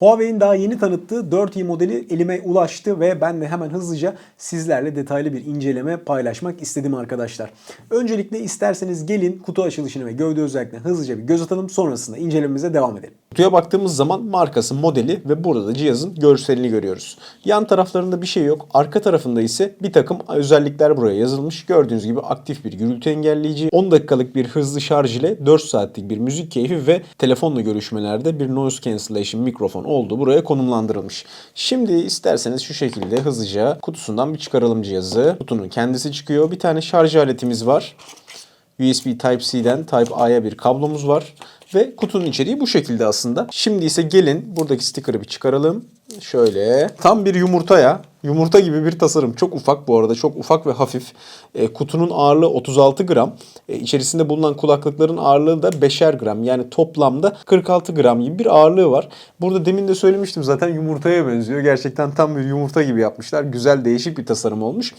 Huawei'in daha yeni tanıttığı 4i modeli elime ulaştı ve ben de hemen hızlıca sizlerle detaylı bir inceleme paylaşmak istedim arkadaşlar. Öncelikle isterseniz gelin kutu açılışını ve gövde özelliklerine hızlıca bir göz atalım sonrasında incelememize devam edelim. Kutuya baktığımız zaman markası, modeli ve burada da cihazın görselini görüyoruz. Yan taraflarında bir şey yok. Arka tarafında ise bir takım özellikler buraya yazılmış. Gördüğünüz gibi aktif bir gürültü engelleyici, 10 dakikalık bir hızlı şarj ile 4 saatlik bir müzik keyfi ve telefonla görüşmelerde bir noise cancellation mikrofon olduğu buraya konumlandırılmış. Şimdi isterseniz şu şekilde hızlıca kutusundan bir çıkaralım cihazı. Kutunun kendisi çıkıyor. Bir tane şarj aletimiz var. USB Type-C'den Type-A'ya bir kablomuz var. Ve kutunun içeriği bu şekilde aslında. Şimdi ise gelin buradaki sticker'ı bir çıkaralım. Şöyle tam bir yumurtaya, yumurta gibi bir tasarım. Çok ufak bu arada, çok ufak ve hafif. E, kutunun ağırlığı 36 gram. E, içerisinde bulunan kulaklıkların ağırlığı da 5'er gram. Yani toplamda 46 gram gibi bir ağırlığı var. Burada demin de söylemiştim zaten yumurtaya benziyor. Gerçekten tam bir yumurta gibi yapmışlar. Güzel, değişik bir tasarım olmuş.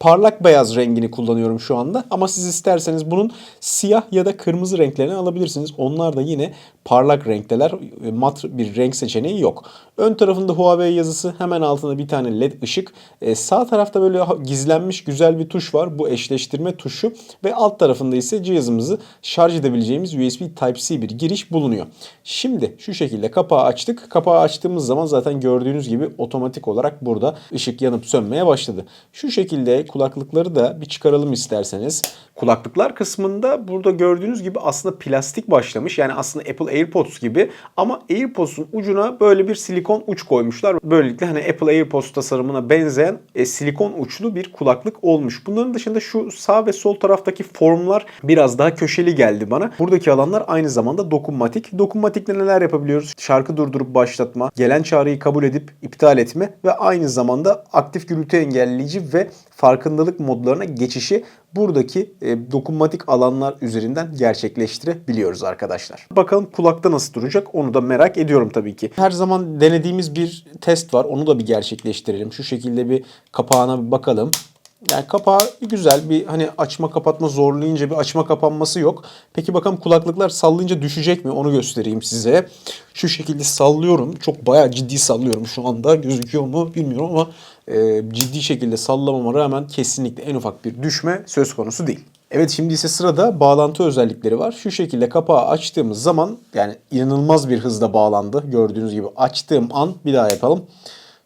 Parlak beyaz rengini kullanıyorum şu anda. Ama siz isterseniz bunun siyah ya da kırmızı renklerini alabilirsiniz. Onlar da yine parlak renkteler. E, Mat bir renk seçeneği yok. Ön tarafında Huawei yazısı. Hemen altında bir tane led ışık. E, sağ tarafta böyle gizlenmiş güzel bir tuş var. Bu eşleştirme tuşu. Ve alt tarafında ise cihazımızı şarj edebileceğimiz USB Type-C bir giriş bulunuyor. Şimdi şu şekilde kapağı açtık. Kapağı açtığımız zaman zaten gördüğünüz gibi otomatik olarak burada ışık yanıp sönmeye başladı. Şu şekilde kulaklıkları da bir çıkaralım isterseniz. Kulaklıklar kısmında burada gördüğünüz gibi aslında plastik başlamış. Yani aslında Apple AirPods gibi ama AirPods'un ucuna böyle bir silikon uç koymuşlar. Böylelikle hani Apple AirPods tasarımına benzeyen e, silikon uçlu bir kulaklık olmuş. Bunların dışında şu sağ ve sol taraftaki formlar biraz daha köşeli geldi bana. Buradaki alanlar aynı zamanda dokunmatik. Dokunmatikle neler yapabiliyoruz? Şarkı durdurup başlatma, gelen çağrıyı kabul edip iptal etme ve aynı zamanda aktif gürültü engelleyici ve farkındalık modlarına geçişi buradaki e, dokunmatik alanlar üzerinden gerçekleştirebiliyoruz arkadaşlar. Bakalım kulakta nasıl duracak onu da merak ediyorum tabii ki. Her zaman denediğimiz bir test var. Onu da bir gerçekleştirelim. Şu şekilde bir kapağına bir bakalım. Yani kapağı güzel bir hani açma kapatma zorlayınca bir açma kapanması yok. Peki bakalım kulaklıklar sallayınca düşecek mi onu göstereyim size. Şu şekilde sallıyorum. Çok bayağı ciddi sallıyorum şu anda. Gözüküyor mu bilmiyorum ama e, ciddi şekilde sallamama rağmen kesinlikle en ufak bir düşme söz konusu değil. Evet şimdi ise sırada bağlantı özellikleri var. Şu şekilde kapağı açtığımız zaman yani inanılmaz bir hızda bağlandı. Gördüğünüz gibi açtığım an bir daha yapalım.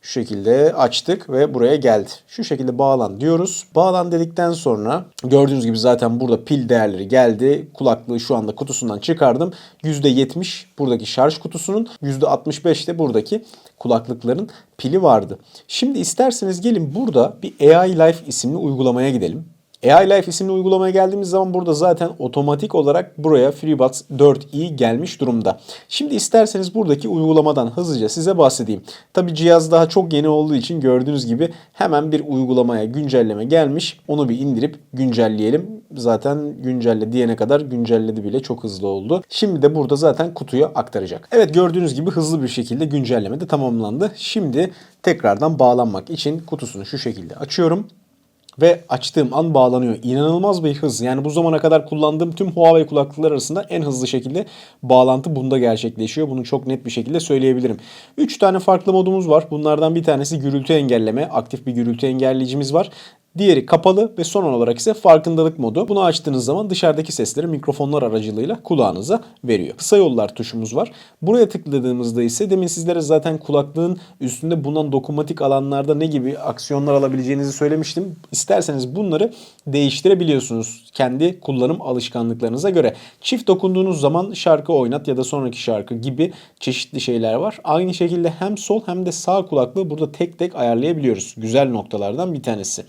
Şu şekilde açtık ve buraya geldi. Şu şekilde bağlan diyoruz. Bağlan dedikten sonra gördüğünüz gibi zaten burada pil değerleri geldi. Kulaklığı şu anda kutusundan çıkardım. %70 buradaki şarj kutusunun %65 de buradaki kulaklıkların pili vardı. Şimdi isterseniz gelin burada bir AI Life isimli uygulamaya gidelim. AI Life isimli uygulamaya geldiğimiz zaman burada zaten otomatik olarak buraya FreeBuds 4i gelmiş durumda. Şimdi isterseniz buradaki uygulamadan hızlıca size bahsedeyim. Tabi cihaz daha çok yeni olduğu için gördüğünüz gibi hemen bir uygulamaya güncelleme gelmiş. Onu bir indirip güncelleyelim. Zaten güncelle diyene kadar güncelledi bile çok hızlı oldu. Şimdi de burada zaten kutuya aktaracak. Evet gördüğünüz gibi hızlı bir şekilde güncelleme de tamamlandı. Şimdi tekrardan bağlanmak için kutusunu şu şekilde açıyorum ve açtığım an bağlanıyor. İnanılmaz bir hız. Yani bu zamana kadar kullandığım tüm Huawei kulaklıklar arasında en hızlı şekilde bağlantı bunda gerçekleşiyor. Bunu çok net bir şekilde söyleyebilirim. 3 tane farklı modumuz var. Bunlardan bir tanesi gürültü engelleme. Aktif bir gürültü engelleyicimiz var. Diğeri kapalı ve son olarak ise farkındalık modu. Bunu açtığınız zaman dışarıdaki sesleri mikrofonlar aracılığıyla kulağınıza veriyor. Kısa yollar tuşumuz var. Buraya tıkladığımızda ise demin sizlere zaten kulaklığın üstünde bulunan dokunmatik alanlarda ne gibi aksiyonlar alabileceğinizi söylemiştim. İsterseniz bunları değiştirebiliyorsunuz kendi kullanım alışkanlıklarınıza göre. Çift dokunduğunuz zaman şarkı oynat ya da sonraki şarkı gibi çeşitli şeyler var. Aynı şekilde hem sol hem de sağ kulaklığı burada tek tek ayarlayabiliyoruz. Güzel noktalardan bir tanesi.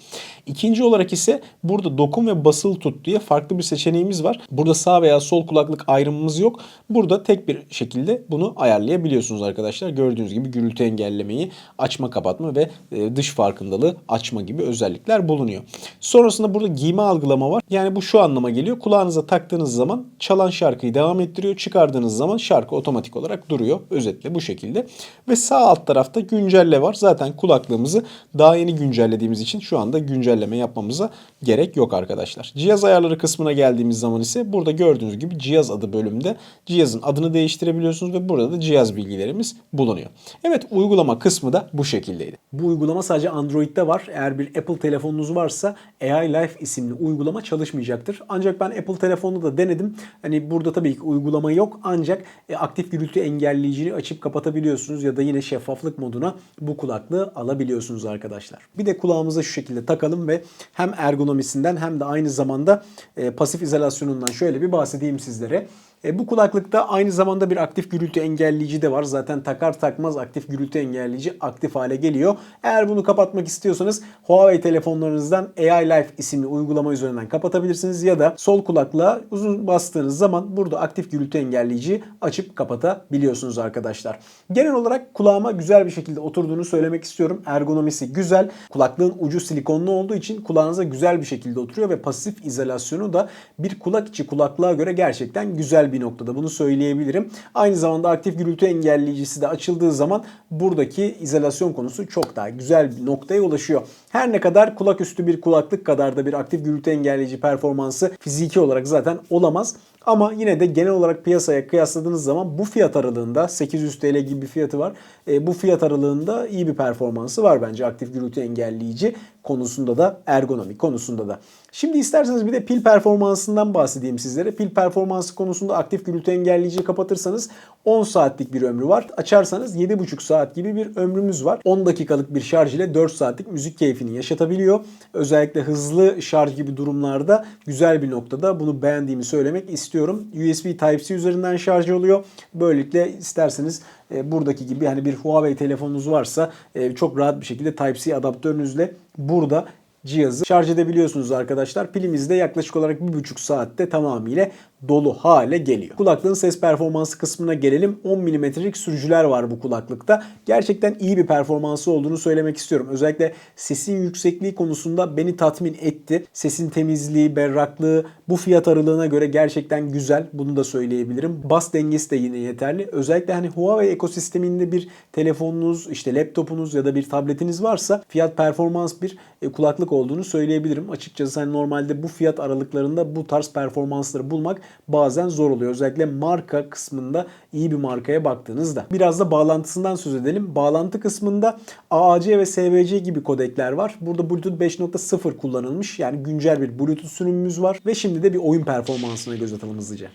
İkinci olarak ise burada dokun ve basılı tut diye farklı bir seçeneğimiz var. Burada sağ veya sol kulaklık ayrımımız yok. Burada tek bir şekilde bunu ayarlayabiliyorsunuz arkadaşlar. Gördüğünüz gibi gürültü engellemeyi, açma kapatma ve e, dış farkındalığı açma gibi özellikler bulunuyor. Sonrasında burada giyme algılama var. Yani bu şu anlama geliyor. Kulağınıza taktığınız zaman çalan şarkıyı devam ettiriyor. Çıkardığınız zaman şarkı otomatik olarak duruyor. Özetle bu şekilde. Ve sağ alt tarafta güncelle var. Zaten kulaklığımızı daha yeni güncellediğimiz için şu anda güncelleme güncelleme yapmamıza gerek yok arkadaşlar. Cihaz ayarları kısmına geldiğimiz zaman ise burada gördüğünüz gibi cihaz adı bölümünde cihazın adını değiştirebiliyorsunuz ve burada da cihaz bilgilerimiz bulunuyor. Evet uygulama kısmı da bu şekildeydi. Bu uygulama sadece Android'de var. Eğer bir Apple telefonunuz varsa AI Life isimli uygulama çalışmayacaktır. Ancak ben Apple telefonunu da denedim. Hani burada tabii ki uygulama yok ancak e, aktif gürültü engelleyicini açıp kapatabiliyorsunuz ya da yine şeffaflık moduna bu kulaklığı alabiliyorsunuz arkadaşlar. Bir de kulağımıza şu şekilde takalım ve hem ergonomisinden hem de aynı zamanda e, pasif izolasyonundan şöyle bir bahsedeyim sizlere. E, bu kulaklıkta aynı zamanda bir aktif gürültü engelleyici de var. Zaten takar takmaz aktif gürültü engelleyici aktif hale geliyor. Eğer bunu kapatmak istiyorsanız Huawei telefonlarınızdan AI Life isimli uygulama üzerinden kapatabilirsiniz ya da sol kulaklığa uzun bastığınız zaman burada aktif gürültü engelleyici açıp kapatabiliyorsunuz arkadaşlar. Genel olarak kulağıma güzel bir şekilde oturduğunu söylemek istiyorum. Ergonomisi güzel. Kulaklığın ucu silikonlu olduğu için kulağınıza güzel bir şekilde oturuyor ve pasif izolasyonu da bir kulak içi kulaklığa göre gerçekten güzel bir noktada. Bunu söyleyebilirim. Aynı zamanda aktif gürültü engelleyicisi de açıldığı zaman buradaki izolasyon konusu çok daha güzel bir noktaya ulaşıyor. Her ne kadar kulak üstü bir kulaklık kadar da bir aktif gürültü engelleyici performansı fiziki olarak zaten olamaz. Ama yine de genel olarak piyasaya kıyasladığınız zaman bu fiyat aralığında 800 TL gibi bir fiyatı var. E, bu fiyat aralığında iyi bir performansı var bence aktif gürültü engelleyici konusunda da ergonomi konusunda da. Şimdi isterseniz bir de pil performansından bahsedeyim sizlere. Pil performansı konusunda aktif gürültü engelleyiciyi kapatırsanız 10 saatlik bir ömrü var. Açarsanız 7,5 saat gibi bir ömrümüz var. 10 dakikalık bir şarj ile 4 saatlik müzik keyfini yaşatabiliyor. Özellikle hızlı şarj gibi durumlarda güzel bir noktada bunu beğendiğimi söylemek istiyorum. USB Type-C üzerinden şarj oluyor. Böylelikle isterseniz e, buradaki gibi hani bir Huawei telefonunuz varsa e, çok rahat bir şekilde Type-C adaptörünüzle burada cihazı şarj edebiliyorsunuz arkadaşlar. Pilimiz de yaklaşık olarak 1,5 saatte tamamıyla dolu hale geliyor. Kulaklığın ses performansı kısmına gelelim. 10 mm'lik sürücüler var bu kulaklıkta. Gerçekten iyi bir performansı olduğunu söylemek istiyorum. Özellikle sesin yüksekliği konusunda beni tatmin etti. Sesin temizliği, berraklığı bu fiyat aralığına göre gerçekten güzel. Bunu da söyleyebilirim. Bas dengesi de yine yeterli. Özellikle hani Huawei ekosisteminde bir telefonunuz, işte laptopunuz ya da bir tabletiniz varsa fiyat performans bir e, kulaklık olduğunu söyleyebilirim. Açıkçası hani normalde bu fiyat aralıklarında bu tarz performansları bulmak bazen zor oluyor. Özellikle marka kısmında iyi bir markaya baktığınızda. Biraz da bağlantısından söz edelim. Bağlantı kısmında AAC ve SVC gibi kodekler var. Burada Bluetooth 5.0 kullanılmış. Yani güncel bir Bluetooth sürümümüz var. Ve şimdi de bir oyun performansına göz atalım hızlıca.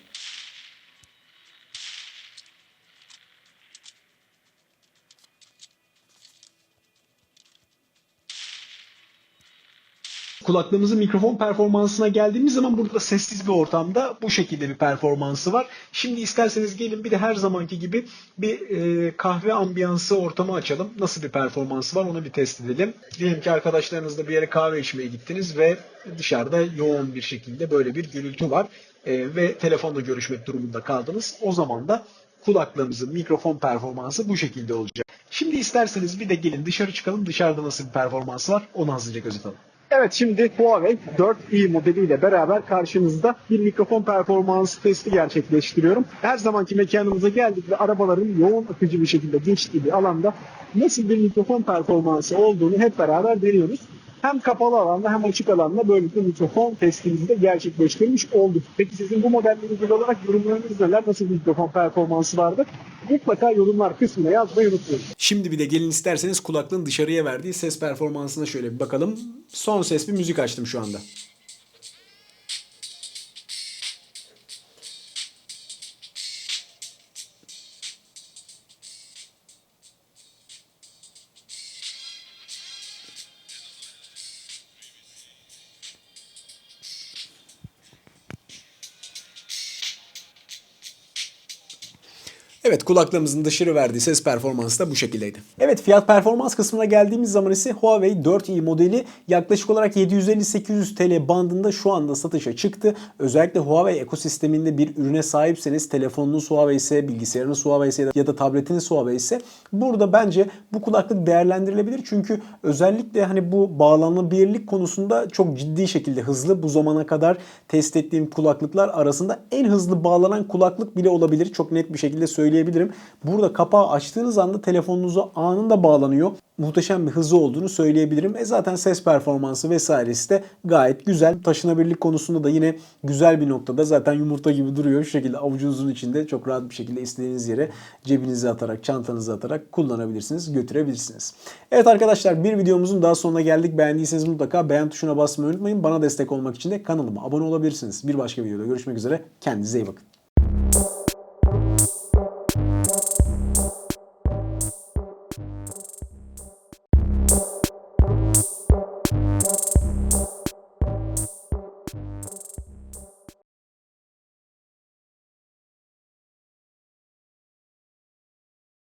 Kulaklığımızın mikrofon performansına geldiğimiz zaman burada sessiz bir ortamda bu şekilde bir performansı var. Şimdi isterseniz gelin bir de her zamanki gibi bir e, kahve ambiyansı ortamı açalım. Nasıl bir performansı var onu bir test edelim. Diyelim ki arkadaşlarınızla bir yere kahve içmeye gittiniz ve dışarıda yoğun bir şekilde böyle bir gürültü var e, ve telefonla görüşmek durumunda kaldınız. O zaman da kulaklığımızın mikrofon performansı bu şekilde olacak. Şimdi isterseniz bir de gelin dışarı çıkalım. Dışarıda nasıl bir performansı var onu hızlıca göz atalım. Evet şimdi Huawei 4i modeliyle beraber karşınızda bir mikrofon performansı testi gerçekleştiriyorum. Her zamanki mekanımıza geldik ve arabaların yoğun akıcı bir şekilde geçtiği bir alanda nasıl bir mikrofon performansı olduğunu hep beraber deniyoruz. Hem kapalı alanda hem açık alanda böylelikle mikrofon testimizi de gerçekleştirmiş olduk. Peki sizin bu modelle ilgili olarak yorumlarınız neler? Nasıl bir mikrofon performansı vardı? Mutlaka yorumlar kısmına yazmayı unutmayın. Şimdi bir de gelin isterseniz kulaklığın dışarıya verdiği ses performansına şöyle bir bakalım. Son ses bir müzik açtım şu anda. Evet kulaklığımızın dışarı verdiği ses performansı da bu şekildeydi. Evet fiyat performans kısmına geldiğimiz zaman ise Huawei 4i modeli yaklaşık olarak 750-800 TL bandında şu anda satışa çıktı. Özellikle Huawei ekosisteminde bir ürüne sahipseniz telefonunuz Huawei ise, bilgisayarınız Huawei ise ya da tabletiniz Huawei ise burada bence bu kulaklık değerlendirilebilir. Çünkü özellikle hani bu bağlanabilirlik konusunda çok ciddi şekilde hızlı. Bu zamana kadar test ettiğim kulaklıklar arasında en hızlı bağlanan kulaklık bile olabilir. Çok net bir şekilde söyleyebilirim söyleyebilirim. Burada kapağı açtığınız anda telefonunuza anında bağlanıyor. Muhteşem bir hızı olduğunu söyleyebilirim. E zaten ses performansı vesairesi de gayet güzel. Taşınabilirlik konusunda da yine güzel bir noktada. Zaten yumurta gibi duruyor. Şu şekilde avucunuzun içinde çok rahat bir şekilde istediğiniz yere cebinize atarak, çantanıza atarak kullanabilirsiniz, götürebilirsiniz. Evet arkadaşlar bir videomuzun daha sonuna geldik. Beğendiyseniz mutlaka beğen tuşuna basmayı unutmayın. Bana destek olmak için de kanalıma abone olabilirsiniz. Bir başka videoda görüşmek üzere. Kendinize iyi bakın.